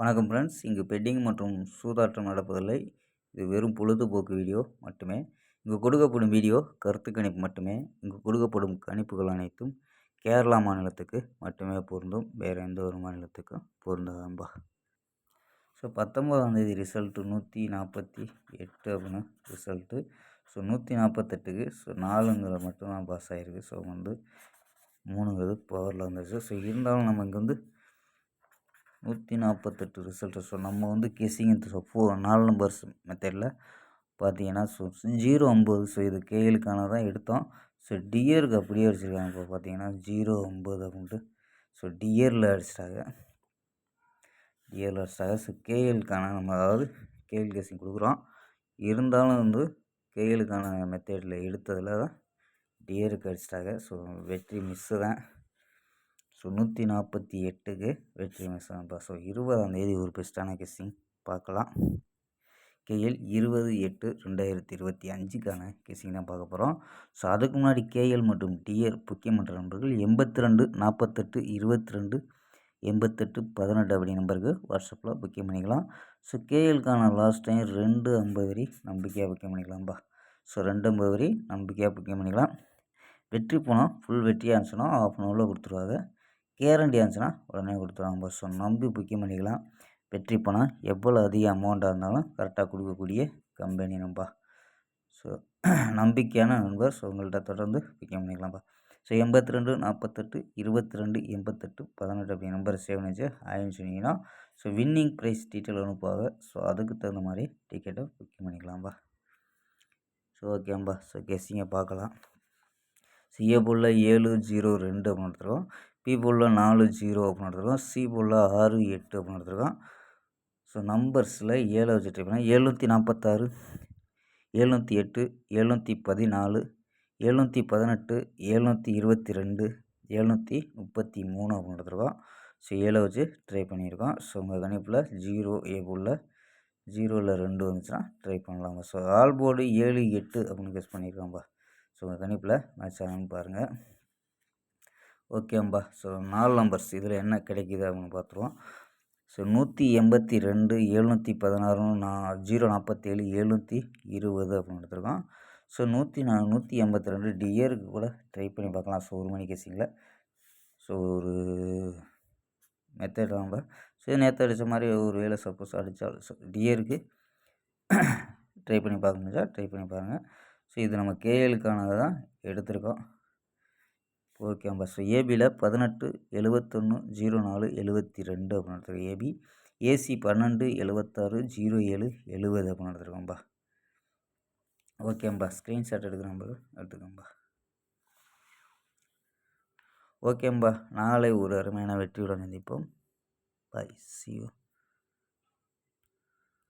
வணக்கம் ஃப்ரெண்ட்ஸ் இங்கு பெட்டிங் மற்றும் சூதாட்டம் நடப்பதில்லை. இது வெறும் பொழுதுபோக்கு வீடியோ மட்டுமே. இங்கு கொடுக்கப்படும் வீடியோ கருத்து கணிப்பு மட்டுமே. இங்கு கொடுக்கப்படும் கணிப்புகள் அனைத்தும் கேரளா மாநிலத்துக்கு மட்டுமே பொருந்தும். வேறு எந்த ஒரு மாநிலத்துக்கும் பொருந்தாதம்பா ஸோ பத்தொம்போதாந்தேதி ரிசல்ட்டு நூற்றி நாற்பத்தி எட்டு அப்படின்னு ரிசல்ட்டு ஸோ நூற்றி நாற்பத்தெட்டுக்கு ஸோ நாலுங்கிற மட்டும்தான் பாஸ் ஆகிருக்கு ஸோ வந்து மூணுங்கிறது பவரில் வந்துருச்சு. ஸோ இருந்தாலும் நம்ம இங்கே வந்து நூற்றி நாற்பத்தெட்டு ரிசல்ட்டு ஸோ நம்ம வந்து கெஸிங் ஸோ ஃபோ நாலு நம்பர்ஸ் மெத்தடில் பார்த்தீங்கன்னா ஸோ ஜீரோ ஒம்பது ஸோ இது கேஎலுக்கான தான் எடுத்தோம். ஸோ டியருக்கு அப்படியே அடிச்சிருக்காங்க. இப்போ பார்த்தீங்கன்னா ஜீரோ ஒம்பது அப்படின்ட்டு ஸோ டியரில் அடிச்சிட்டாங்க. டியரில் அடிச்சிட்டாங்க. ஸோ கேஎலுக்கான நம்ம அதாவது கேஎல் கெஸிங் கொடுக்குறோம். இருந்தாலும் வந்து கேஎலுக்கான மெத்தடில் எடுத்ததில் தான் டியருக்கு அடிச்சிட்டாங்க. ஸோ வெற்றி மிஸ்ஸு தான். ஸோ நூற்றி நாற்பத்தி எட்டுக்கு வெற்றி மிஸ் தான்ப்பா ஸோ இருபதாந்தேதி ஒரு பெஸ்ட்டான கெஸ்ஸிங் பார்க்கலாம். கேஎல் இருபது எட்டு ரெண்டாயிரத்தி இருபத்தி அஞ்சுக்கான கெஸ்ஸிங் தான் பார்க்க போகிறோம் ஸோ அதுக்கு முன்னாடி கேஎல் மற்றும் டிஎர் முக்கியமன்ற நண்பர்கள் எண்பத்தி ரெண்டு நாற்பத்தெட்டு இருபத்தி ரெண்டு எண்பத்தெட்டு பதினெட்டு அப்படி நம்பருக்கு வாட்ஸ்அப்பில் புக்கிங் பண்ணிக்கலாம். ஸோ கேஎலுக்கான லாஸ்ட் டைம் ரெண்டு ஐம்பது வரி நம்பிக்கையாக புக்கிங் பண்ணிக்கலாம்ப்பா ஸோ ரெண்டு ஐம்பது வரி நம்பிக்கையாக புக்கிங் பண்ணிக்கலாம். வெற்றி போனால் ஃபுல் வெற்றியாக இருந்துச்சுன்னா ஆஃப் அன் ஹவரில் கொடுத்துருவாங்க. கேரண்டி இருந்துச்சுன்னா உடனே கொடுத்துருவாங்க. ஸோ நம்பி புக்கிங் பண்ணிக்கலாம். வெற்றி பணம் எவ்வளோ அதிக அமௌண்ட்டாக இருந்தாலும் கரெக்டாக கொடுக்கக்கூடிய கம்பெனி நம்பா ஸோ நம்பிக்கையான நண்பர். ஸோ உங்கள்கிட்ட தொடர்ந்து புக்கிங் பண்ணிக்கலாம்ப்பா ஸோ எண்பத்தி ரெண்டு நாற்பத்தெட்டு இருபத்தி ரெண்டு எண்பத்தெட்டு பதினெட்டு அப்படி நம்பர் சேவ் நினச்சி ஆயின்னு சொன்னீங்கன்னா ஸோ வின்னிங் ப்ரைஸ் டீட்டெயில் அனுப்புவாங்க ஸோ அதுக்கு தகுந்த மாதிரி டிக்கெட்டை புக்கிங் பண்ணிக்கலாம்ப்பா ஸோ ஓகேம்பா ஸோ கெஸ்ஸிங்கை பார்க்கலாம். சிஏ ஏழு ஜீரோ ரெண்டு அப்படின்னு எடுத்துருவோம் பி போலில் நாலு ஜீரோ அப்படின்னு எடுத்துருக்கோம் சி போலில் ஆறு எட்டு அப்படின்னு எடுத்துருக்கோம் ஸோ நம்பர்ஸில் ஏழை வச்சு ட்ரை பண்ணால் எழுநூற்றி நாற்பத்தாறு எழுநூற்றி எட்டு எழுநூற்றி பதினாலு எழுநூற்றி பதினெட்டு எழுநூற்றி இருபத்தி ரெண்டு எழுநூற்றி முப்பத்தி மூணு அப்படின்னு எடுத்துருக்கோம் ஸோ ஏழை வச்சு ட்ரை பண்ணியிருக்கோம் ஸோ உங்கள் கணிப்பில் ஜீரோ ஏ போலில் ஜீரோவில் ரெண்டு வந்துச்சுன்னா ட்ரை பண்ணலாம்ப்பா ஸோ ஆல் போர்டு ஏழு எட்டு அப்படின்னு கெஸ் பண்ணியிருக்கோம்ப்பா ஸோ உங்கள் கணிப்பில் மேட்ச் ஆகணும்னு பாருங்கள் ஓகேம்பா ஸோ நாலு நம்பர்ஸ் இதில் என்ன கிடைக்கிது அப்படின்னு பார்த்துருவோம். ஸோ நூற்றி எண்பத்தி ரெண்டு எழுநூற்றி பதினாறு நான் ஜீரோ நாற்பத்தேழு எழுநூற்றி இருபது அப்படின்னு எடுத்துருக்கோம். ஸோ நூற்றி நான் நூற்றி எண்பத்தி ரெண்டு டியருக்கு கூட ட்ரை பண்ணி பார்க்கலாம். ஸோ ஒரு மணி கேசிங்கில் ஸோ ஒரு மெத்தட் நம்ம ஸோ நேற்று அடித்த மாதிரி ஒரு வேலை சப்போஸ் அடித்தாலும் ஸோ டியருக்கு ட்ரை பண்ணி பார்க்க முடிஞ்சா ட்ரை பண்ணி பாருங்கள் ஸோ இது நம்ம கேஎலுக்கானதை தான் எடுத்திருக்கோம். ஓகேம்பா ஸோ ஏபியில் பதினெட்டு எழுபத்தொன்று ஜீரோ நாலு எழுபத்தி ரெண்டு அப்படின்னு எடுத்துருக்கோம் ஏபி ஏசி பன்னெண்டு எழுபத்தாறு ஜீரோ ஏழு எழுபது அப்படின்னு எடுத்துருக்கோம்பா ஓகேம்பா ஸ்க்ரீன்ஷாட் எடுக்கிற நம்பர் எடுத்துக்கோம்பா ஓகேம்பா நாளை ஒரு அருமையான வெற்றியுடன் சந்திப்போம். பாய் சி யூ